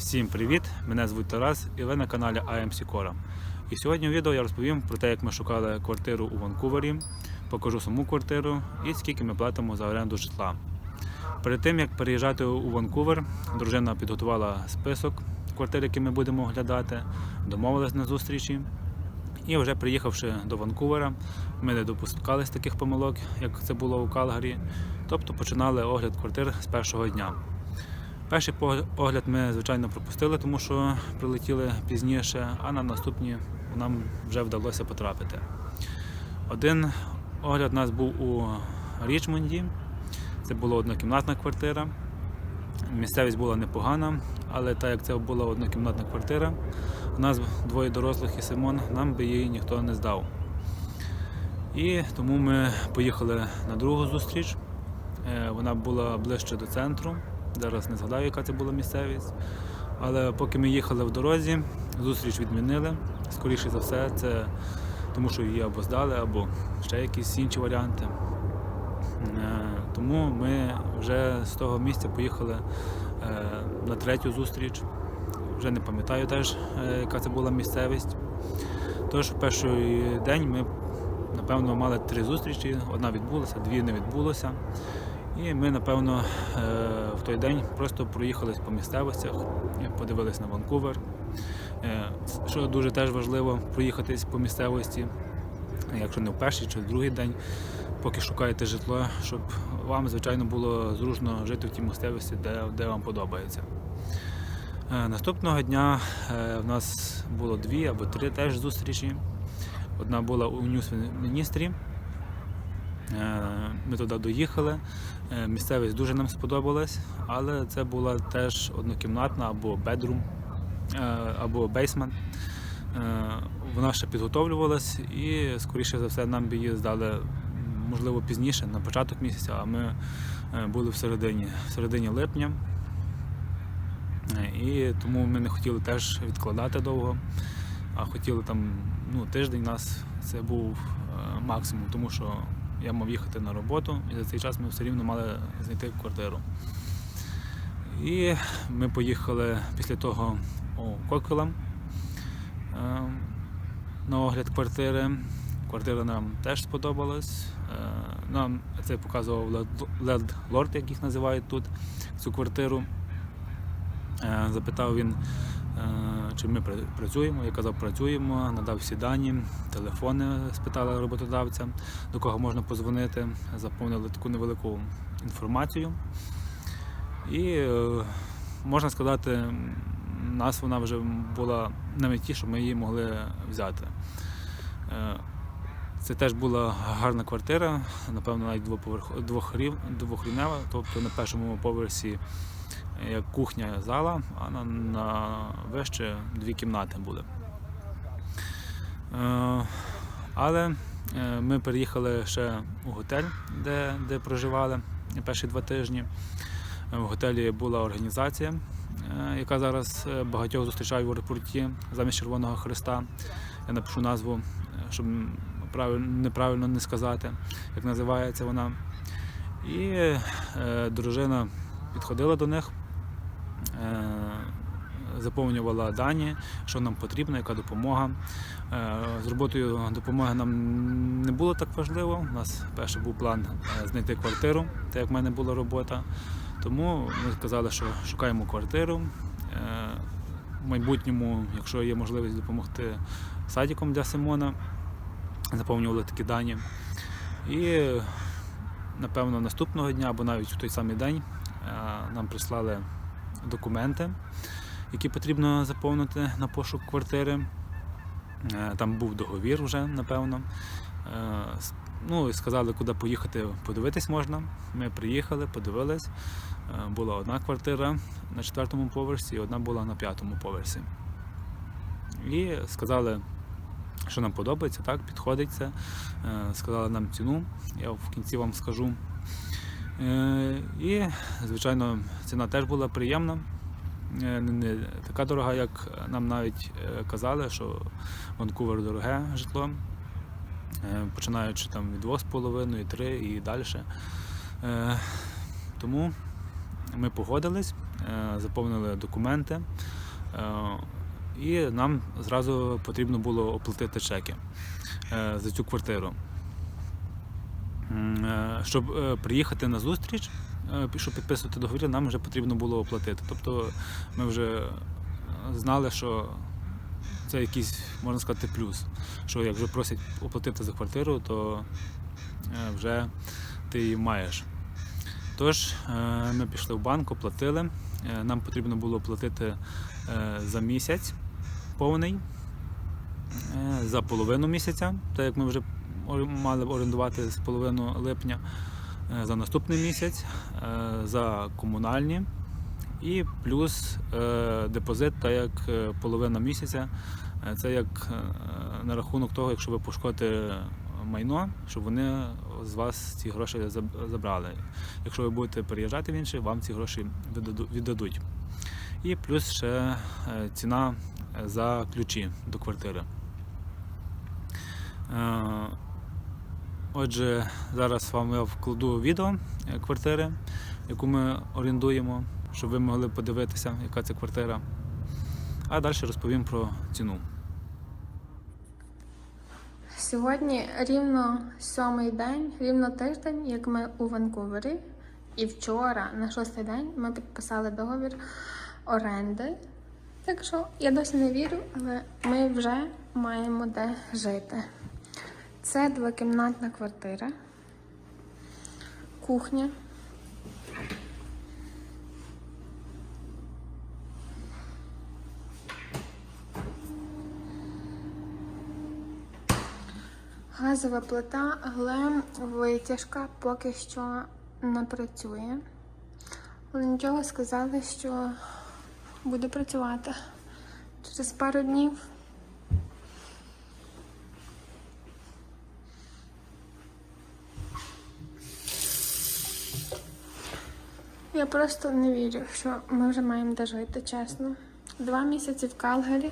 Всім привіт! Мене звуть Тарас і ви на каналі IMC Cora. І сьогодні в відео я розповім про те, як ми шукали квартиру у Ванкувері, покажу саму квартиру і скільки ми платимо за оренду житла. Перед тим як переїжджати у Ванкувер, дружина підготувала список квартир, які ми будемо оглядати, домовилась на зустрічі. І вже приїхавши до Ванкувера, ми не допускались таких помилок, як це було у Калгарі. Тобто починали огляд квартир з першого дня. Перший пог- погляд ми, звичайно, пропустили, тому що прилетіли пізніше, а на наступні нам вже вдалося потрапити. Один огляд у нас був у Річмонді. Це була однокімнатна квартира. Місцевість була непогана, але так як це була однокімнатна квартира, у нас двоє дорослих і Симон, нам би її ніхто не здав. І тому ми поїхали на другу зустріч. Е, Вона була ближче до центру. Зараз не згадаю, яка це була місцевість. Але поки ми їхали в дорозі, зустріч відмінили. Скоріше за все, це тому, що її або здали, або ще якісь інші варіанти. Е, Тому ми вже з того місця поїхали е, на третю зустріч. Вже не пам'ятаю теж, е, яка це була місцевість. Тож в перший день ми, напевно, мали три зустрічі. Одна відбулася, дві не відбулося. І ми, напевно, е, в той день просто проїхались по місцевостях, подивились на Ванкувер. Е, Що дуже теж важливо, проїхатись по місцевості, якщо не в перший чи в другий день, поки шукаєте житло, щоб вам, звичайно, було зручно жити в тій місцевості, де, де вам подобається. Е, Наступного дня е, в нас було дві або три теж зустрічі. Одна була у Ньюс-Міністрі. Е, Ми туди доїхали. Е, Місцевість дуже нам сподобалась, але це була теж однокімнатна або бедрум, е, або бейсмент. Е, Вона ще підготовлювалась і, скоріше за все, нам би її здали можливо пізніше, на початок місяця, а ми були в середині, в середині липня. І тому ми не хотіли теж відкладати довго, а хотіли там ну, тиждень у нас це був максимум, тому що я мав їхати на роботу, і за цей час ми все рівно мали знайти квартиру. І ми поїхали після того у Кокелам е, на огляд квартири. Квартира нам теж сподобалась. Е, Нам це показував Лед лорд, як їх називають тут, цю квартиру. Е, Запитав він, чи ми працюємо. Я казав, працюємо, надав всі дані, телефони спитали роботодавця, до кого можна позвонити. Заповнили таку невелику інформацію. І е, можна сказати, нас вона вже була на меті, щоб ми її могли взяти. Е, Це теж була гарна квартира, напевно, навіть двохрів, двохрівнева, тобто на першому поверсі як кухня зала, а на, на вище дві кімнати були. Е, але е, ми переїхали ще у готель, де, де проживали перші два тижні. В готелі була організація, е, яка зараз е, багатьох зустрічає в аеропорті замість Червоного Христа. Я напишу назву, щоб правиль- неправильно не сказати, як називається вона. І е, дружина підходила до них, заповнювала дані, що нам потрібно, яка допомога. Е, З роботою допомоги нам не було так важливо. У нас перший був план е, знайти квартиру, так як в мене була робота. Тому ми сказали, що шукаємо квартиру. Е, В майбутньому, якщо є можливість допомогти садиком для Симона, заповнювали такі дані. І напевно наступного дня або навіть в той самий день е, нам прислали документи, які потрібно заповнити на пошук квартири. Е, Там був договір вже, напевно. Е, Ну і сказали, куди поїхати, подивитись можна. Ми приїхали, подивились. Е, Була одна квартира на четвертому поверсі, і одна була на п'ятому поверсі. І сказали, що нам подобається, так, підходить це. Е, Сказали нам ціну, я в кінці вам скажу. Е, І, звичайно, ціна теж була приємна. Е, Не така дорога, як нам навіть е, казали, що Ванкувер дороге житло. Починаючи там від 2,5, 3 і далі. Тому ми погодились заповнили документи, і нам зразу потрібно було оплатити чеки за цю квартиру. Е, Щоб е, приїхати на зустріч, е, щоб підписувати договір, нам вже потрібно було оплатити. Тобто ми вже знали, що це якийсь, можна сказати, плюс. Що як вже просять оплатити за квартиру, то вже ти її маєш. Тож ми пішли в банк, оплатили. Нам потрібно було платити е, за місяць повний, за половину місяця, так як ми вже мали орендувати з половину липня, е, за наступний місяць, е, за комунальні і плюс е, депозит, так як половина місяця. Це як на рахунок того, якщо ви пошкодите майно, щоб вони з вас ці гроші забрали. Якщо ви будете переїжджати в інший, вам ці гроші віддадуть. І плюс ще ціна за ключі до квартири. Отже, зараз вам я вкладу відео е, квартири, яку ми орендуємо, щоб ви могли подивитися, яка це квартира. А далі розповім про ціну. Сьогодні рівно сьомий день, рівно тиждень, як ми у Ванкувері. І вчора, на шостий день, ми підписали договір оренди. Так що я досі не вірю, але ми вже маємо де жити. Це двокімнатна квартира, кухня. Газова плита, але витяжка поки що не працює. Але нічого сказали, що буде працювати через пару днів. Я просто не вірю, що ми вже маємо дожити, чесно. Два місяці в Калгарі,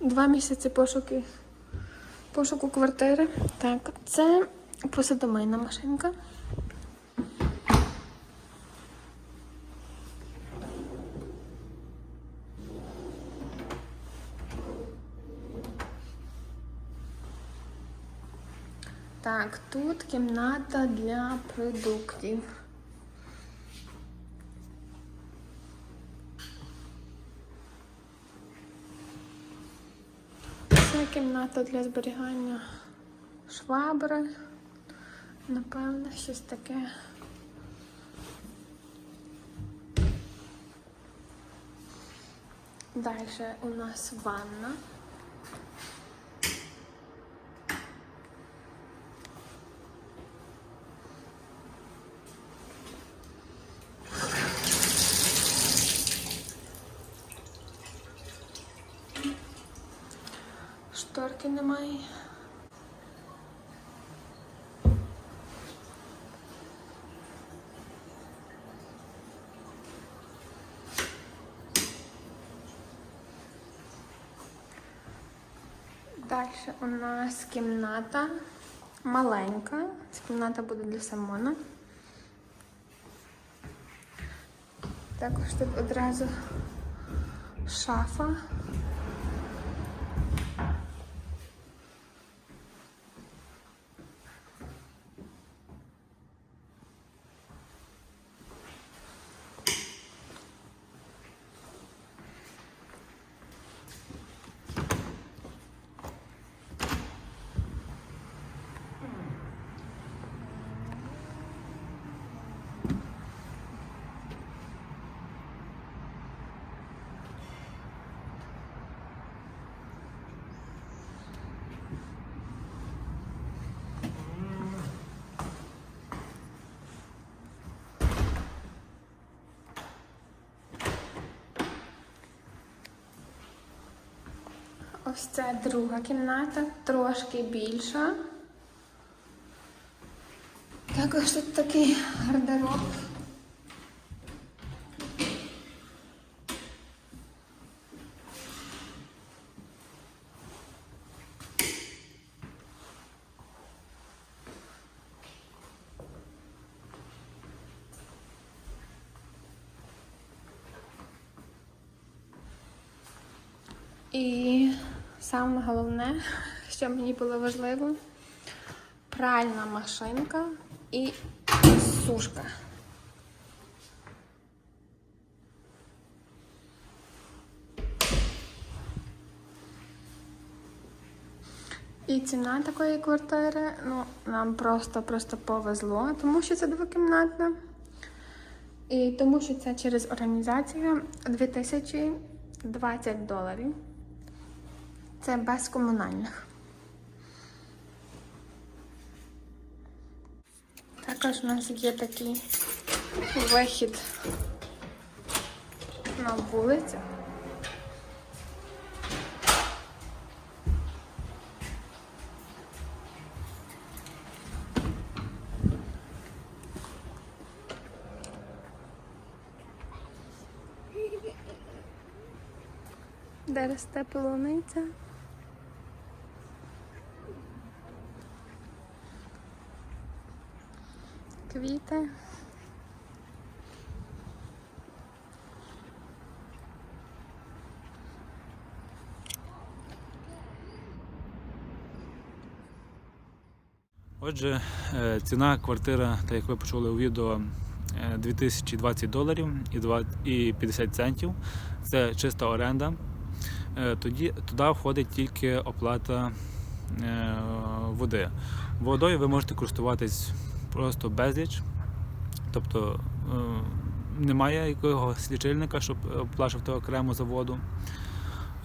два місяці пошуки пошуку квартири. Так, це посудомийна машинка. Так, тут кімната для продуктів. Це кімната для зберігання швабри. Напевно, щось таке. Далі у нас ванна. Шторки немає. Далі у нас кімната маленька. Кімната буде для Самона. Також тут одразу шафа. Ось це друга кімната, трошки більша. Також тут такий гардероб. І саме головне, що мені було важливо, пральна машинка і сушка. І ціна такої квартири, ну, нам просто-просто повезло, тому що це двокімнатна. І тому що це через організацію 2020 доларів. Це без комунальних. Також у нас є такий вихід на вулицю. Де росте полуниця. Квіти. Отже, е, ціна квартира, так як ви почули у відео, е, 2020 доларів і два- і 50 центів. Це чиста оренда. Е, Тоді туди входить тільки оплата е, води. Водою ви можете користуватись просто безліч, тобто е, немає якогось лічильника, щоб оплачувати окремо за воду.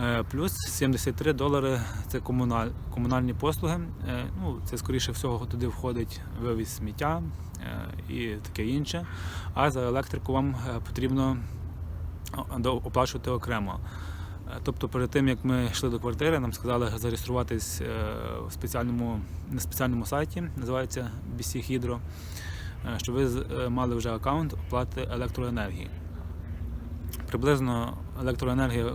Е, Плюс 73 долари це комуналь, комунальні послуги. Е, Ну, це скоріше всього туди входить вивіз сміття і таке інше. А за електрику вам потрібно оплачувати окремо. Е, Тобто перед тим як ми йшли до квартири, нам сказали зареєструватись е, в спеціальному на спеціальному сайті, називається BC Hydro, е, щоб ви мали вже аккаунт оплати електроенергії. Приблизно електроенергія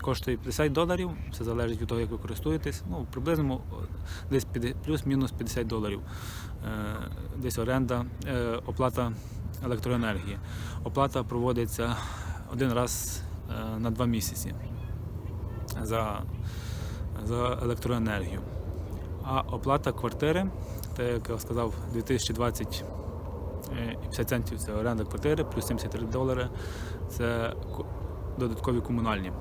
коштує 50 доларів, це залежить від того, як ви користуєтесь. Ну, приблизно десь плюс-мінус 50 доларів. Десь оренда, оплата електроенергії. Оплата проводиться один раз на два місяці за, за електроенергію. А оплата квартири, так як я сказав, 2020 е, і 50 центів це оренда квартири, плюс 73 долари це додаткові комунальні.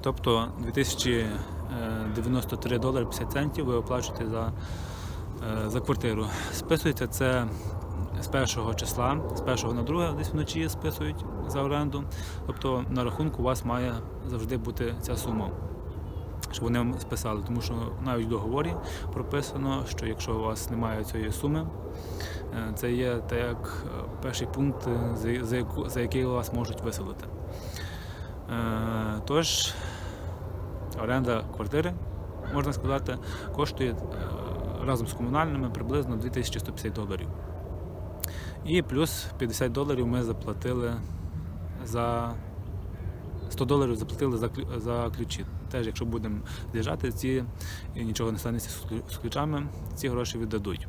Тобто 2093 долари 50 центів ви оплачуєте за, е, за квартиру. Списується це з першого числа, з першого на друге, десь вночі списують за оренду. Тобто на рахунку у вас має завжди бути ця сума. Щоб вони вам списали, тому що навіть в договорі прописано, що якщо у вас немає цієї суми, е, це є так як е, перший пункт, е, за- який вас можуть виселити. Тож, оренда квартири, можна сказати, коштує разом з комунальними приблизно 2150 доларів. І плюс 50 доларів ми заплатили за 100 доларів заплатили за, за ключі. Теж, якщо будемо з'їжджати, ці нічого не станеться з ключами, ці гроші віддадуть.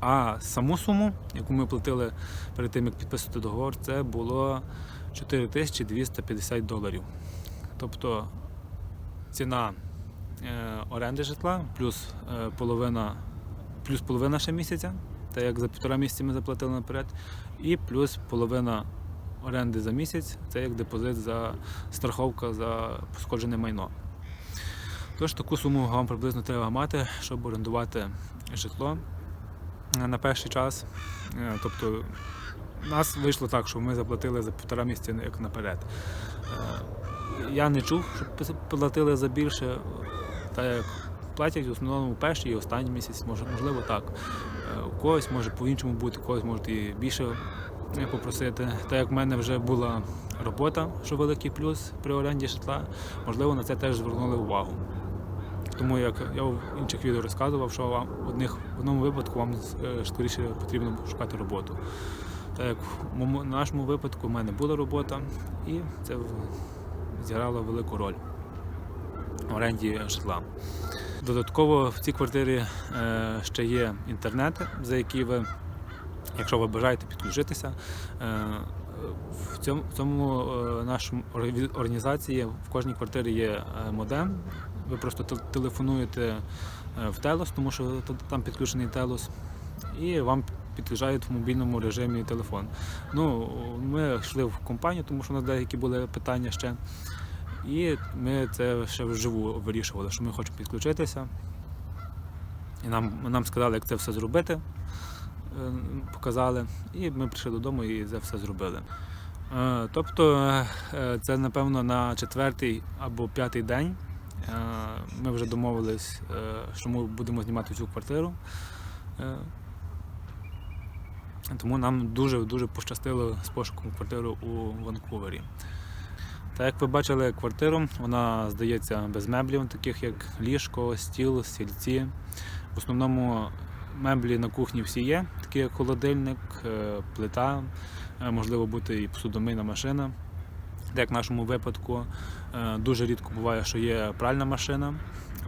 А саму суму, яку ми платили перед тим, як підписувати договор, це було 4250 доларів. Тобто ціна е, оренди житла плюс е, половина, плюс половина ще місяця, так як за півтора місяці ми заплатили наперед, і плюс половина оренди за місяць, це як депозит за страховка за пошкоджене майно. Тож таку суму вам приблизно треба мати, щоб орендувати житло на перший час. Е, Тобто нас вийшло так, що ми заплатили за півтора місяця як наперед. Е, Я не чув, щоб платили за більше, так як платять в основному перший і останній місяць, можливо так. Е, У когось може по-іншому бути, у когось може і більше попросити. Так як в мене вже була робота, що великий плюс при оренді житла, можливо, на це теж звернули увагу. Тому як я в інших відео розказував, що вам в одних в одному випадку вам е, скоріше потрібно шукати роботу. Так як в нашому випадку в мене була робота, і це зіграло велику роль в оренді житла. Додатково в цій квартирі е, ще є інтернет, за який ви, якщо ви бажаєте підключитися, е, в цьому, в цьому е, нашому організації в кожній квартирі є е, модем. Ви просто телефонуєте в Телос, тому що там підключений Телос, і вам підключають в мобільному режимі телефон. Ну, ми йшли в компанію, тому що у нас деякі були питання ще. І ми це ще вживу вирішували, що ми хочемо підключитися. І нам, нам сказали, як це все зробити, показали. І ми прийшли додому і це все зробили. Е, Тобто е, це, напевно, на четвертий або п'ятий день. е, Ми вже домовились, е, що ми будемо знімати цю квартиру. Е, Тому нам дуже-дуже пощастило з пошуком квартири у Ванкувері. Та як ви бачили квартиру, вона здається без меблів, таких як ліжко, стіл, стільці. В основному меблі на кухні всі є, такі холодильник, е, плита, е, можливо бути і посудомийна машина. Як в нашому випадку, е, дуже рідко буває, що є пральна машина.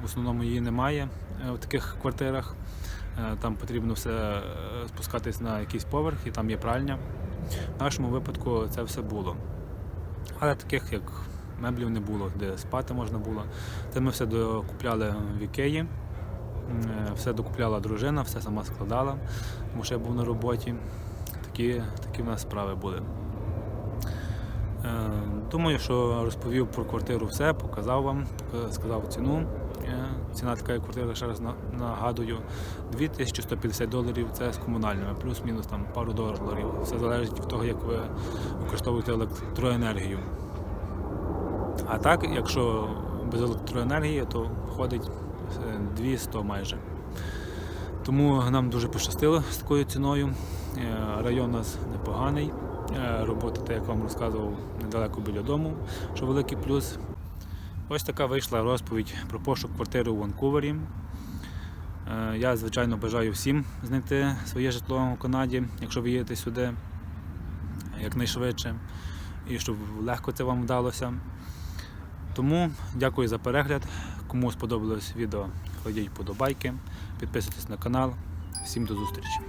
В основному її немає в таких квартирах. Там потрібно все спускатись на якийсь поверх і там є пральня. В нашому випадку це все було. Але таких як меблів не було, де спати можна було. Це ми все докупляли в Ікеї. Е, Все докупляла дружина, все сама складала, тому що я був на роботі. Такі, такі в нас справи були. Е, Думаю, що розповів про квартиру все, показав вам, сказав ціну. Е, Ціна така квартира, ще раз нагадую, 2150 доларів це з комунальними, плюс-мінус там пару доларів. Все залежить від того, як ви використовуєте електроенергію. А так, якщо без електроенергії, то входить е, 200 майже. Тому нам дуже пощастило з такою ціною. Е, Район у нас непоганий. Е, Робота, так як вам розказував, недалеко біля дому, що великий плюс. Ось така вийшла розповідь про пошук квартири у Ванкувері. Е, Я, звичайно, бажаю всім знайти своє житло у Канаді, якщо ви їдете сюди якнайшвидше, і щоб легко це вам вдалося. Тому дякую за перегляд. Кому сподобалось відео, кладіть подобайки, підписуйтесь на канал. Всім до зустрічі!